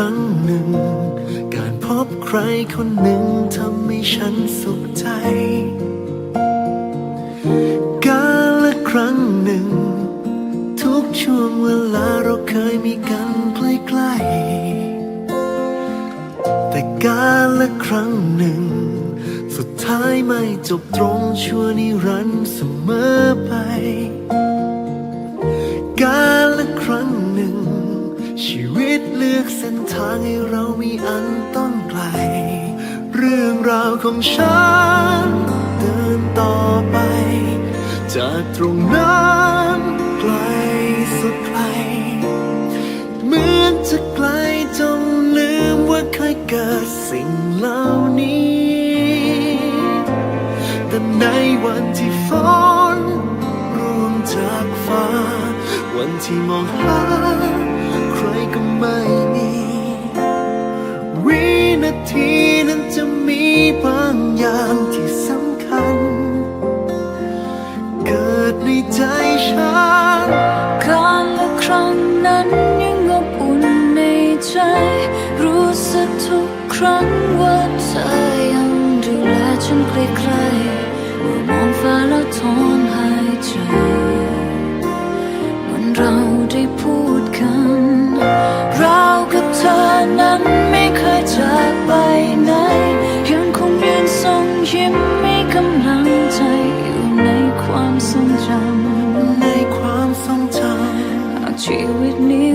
รั้งหนึ่ง การพบใครคนหนึ่งทำให้ฉันสุขใจ กาละครั้งหนึ่ง ทุกช่วงเวลาเราเคยมีกันใกล้ๆแต่กาละครั้งหนึ่ง สุดท้ายไม่จบตรงชั่วนิรันดร์เสมอ ฉันเดินต่อไป จากตรงนั้นไกลสุดไกลเหมือนจะไกลจนลืมว่าเคยเกิดสิ่งเหล่านี้ แต่ในวันที่ฝนร่วงจากฟ้า วันที่มองหาใครก็ไม่มีวินาที ครั้งว่าเธอยังดูแลฉันใกล้ๆเมื่อมองฟ้าแล้วถอนหายใจเหมือนเราได้พูดกัน เรากับเธอนั้นไม่เคยจากไปไหนยังคงยืนส่งยิ้มให้กำลังใจอยู่ในความทรงจำในความทรงจหากชีวิตนี้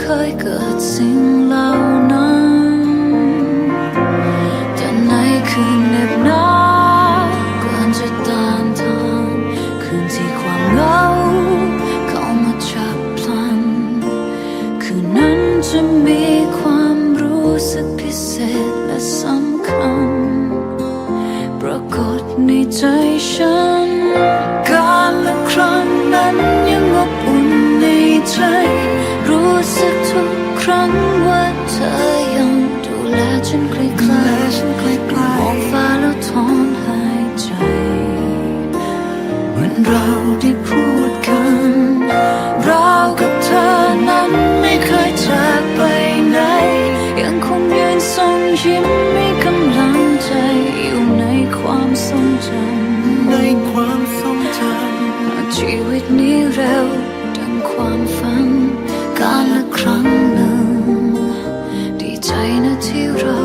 เคยเกิดสิ่งเหล่านั้นแต่ในคืนเหน็บหนาว ฉันใกล้ำและฉันใกๆล้มองฟ้าแล้วถอนหายใจเหมือนเราได้พูดกันเรากับเธอนั้นไม่เคยจากไปไหน ยังคงยืนส่งยิ้มให้กำลังใจอยู่ในความทรงจำในความทรงจำชีวิตนี้เร็วดังความฝันการละครั้งหนึ่ง ดีใจนะที่เรา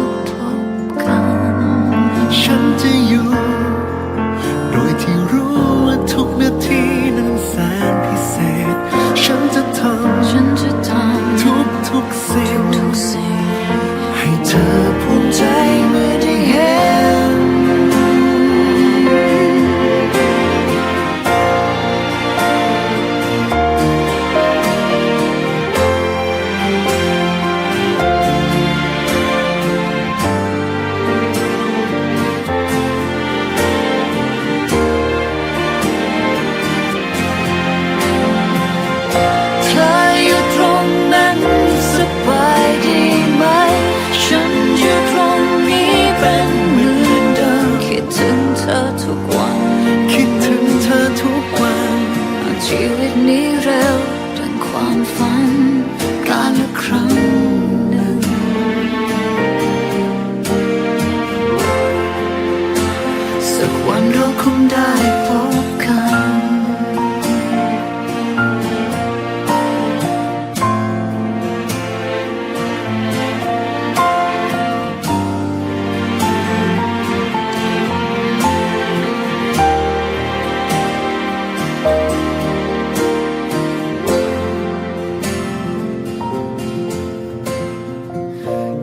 นี้เร็วดังความฝัน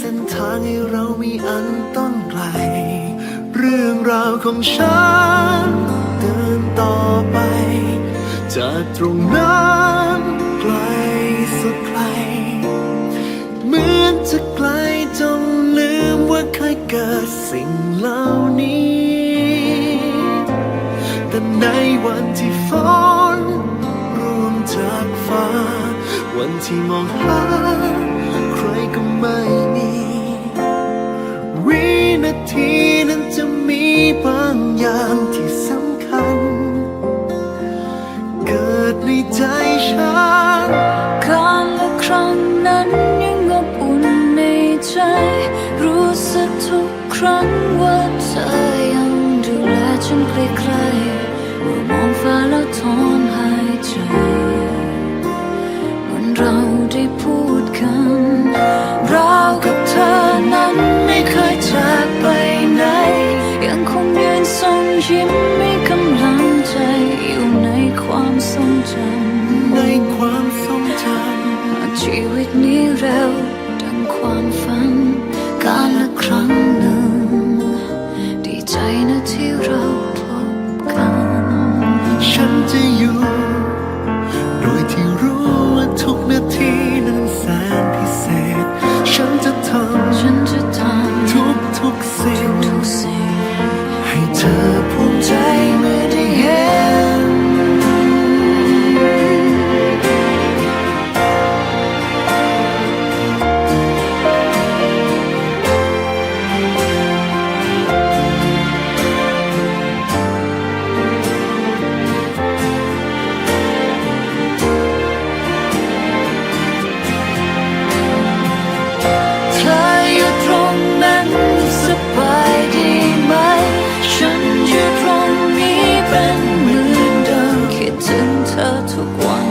เส้นทางให้เรามีอันต้องไกล เรื่องราวของฉันเดินต่อไป จากตรงนั้นไกลสุดไกล เหมือนจะไกลจนลืมว่าเคยเกิดสิ่งเหล่านี้ แต่ในวันที่ฝนร่วงจากฟ้า วันที่มองหาใครก็ไม่มี ทีนั้นจะมีบางอย่างที่สำคัญ เกิดในใจฉันการละครั้งนั้นยังอบอุ่นในใจ รู้สึกทุกครั้งว่าเธอยังดูแลฉันใกล้ๆเมื่อมองฟ้าแล้วถอนหายใจ เธ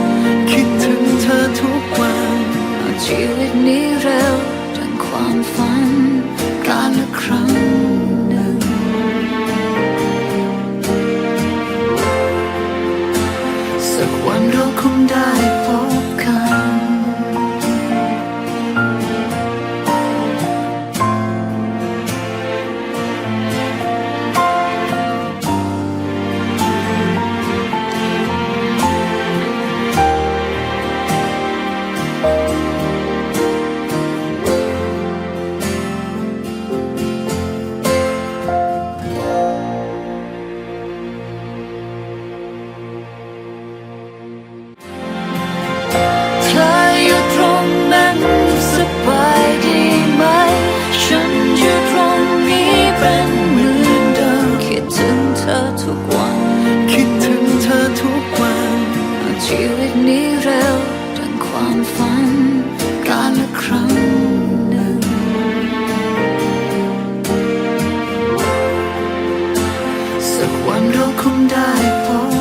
wonder come die for